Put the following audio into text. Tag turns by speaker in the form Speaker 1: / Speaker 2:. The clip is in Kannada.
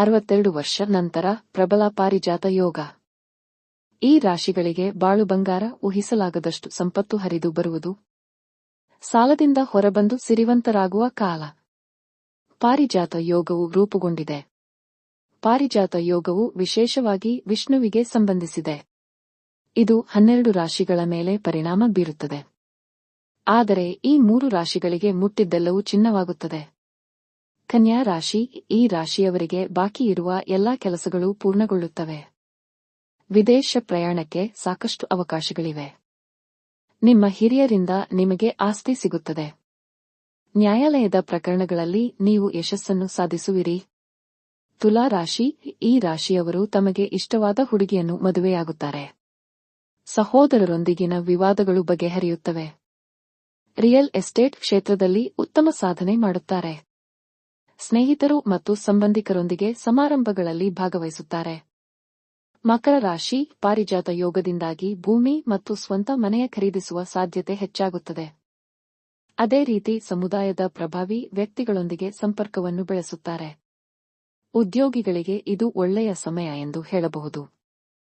Speaker 1: ಅರವತ್ತೆರಡು ವರ್ಷ ನಂತರ ಪ್ರಬಲ ಪಾರಿಜಾತ ಯೋಗ. ಈ ರಾಶಿಗಳಿಗೆ ಬಾಳು ಬಂಗಾರ ಊಹಿಸಲಾಗದಷ್ಟು ಸಂಪತ್ತು ಹರಿದು ಬರುವುದು. ಸಾಲದಿಂದ ಹೊರಬಂದು ಸಿರಿವಂತರಾಗುವ ಕಾಲ. ಪಾರಿಜಾತ ಯೋಗವು ರೂಪುಗೊಂಡಿದೆ. ಪಾರಿಜಾತ ಯೋಗವು ವಿಶೇಷವಾಗಿ ವಿಷ್ಣುವಿಗೆ ಸಂಬಂಧಿಸಿದೆ. ಇದು ಹನ್ನೆರಡು ರಾಶಿಗಳ ಮೇಲೆ ಪರಿಣಾಮ ಬೀರುತ್ತದೆ. ಆದರೆ ಈ ಮೂರು ರಾಶಿಗಳಿಗೆ ಮುಟ್ಟಿದ್ದೆಲ್ಲವೂ ಚಿನ್ನವಾಗುತ್ತದೆ. ಕನ್ಯಾ ರಾಶಿ, ಈ ರಾಶಿಯವರಿಗೆ ಬಾಕಿ ಇರುವ ಎಲ್ಲಾ ಕೆಲಸಗಳು ಪೂರ್ಣಗೊಳ್ಳುತ್ತವೆ. ವಿದೇಶ ಪ್ರಯಾಣಕ್ಕೆ ಸಾಕಷ್ಟು ಅವಕಾಶಗಳಿವೆ. ನಿಮ್ಮ ಹಿರಿಯರಿಂದ ನಿಮಗೆ ಆಸ್ತಿ ಸಿಗುತ್ತದೆ. ನ್ಯಾಯಾಲಯದ ಪ್ರಕರಣಗಳಲ್ಲಿ ನೀವು ಯಶಸ್ಸನ್ನು ಸಾಧಿಸುವಿರಿ. ತುಲಾ ರಾಶಿ, ಈ ರಾಶಿಯವರು ತಮಗೆ ಇಷ್ಟವಾದ ಹುಡುಗಿಯನ್ನು ಮದುವೆಯಾಗುತ್ತಾರೆ. ಸಹೋದರರೊಂದಿಗಿನ ವಿವಾದಗಳು ಬಗೆಹರಿಯುತ್ತವೆ. ರಿಯಲ್ ಎಸ್ಟೇಟ್ ಕ್ಷೇತ್ರದಲ್ಲಿ ಉತ್ತಮ ಸಾಧನೆ ಮಾಡುತ್ತಾರೆ. ಸ್ನೇಹಿತರು ಮತ್ತು ಸಂಬಂಧಿಕರೊಂದಿಗೆ ಸಮಾರಂಭಗಳಲ್ಲಿ ಭಾಗವಹಿಸುತ್ತಾರೆ. ಮಕರ ರಾಶಿ ಪಾರಿಜಾತ ಯೋಗದಿಂದಾಗಿ ಭೂಮಿ ಮತ್ತು ಸ್ವಂತ ಮನೆಯ ಖರೀದಿಸುವ ಸಾಧ್ಯತೆ ಹೆಚ್ಚಾಗುತ್ತದೆ. ಅದೇ ರೀತಿ ಸಮುದಾಯದ ಪ್ರಭಾವಿ ವ್ಯಕ್ತಿಗಳೊಂದಿಗೆ ಸಂಪರ್ಕವನ್ನು ಬೆಳೆಸುತ್ತಾರೆ. ಉದ್ಯೋಗಿಗಳಿಗೆ ಇದು ಒಳ್ಳೆಯ ಸಮಯ ಎಂದು ಹೇಳಬಹುದು.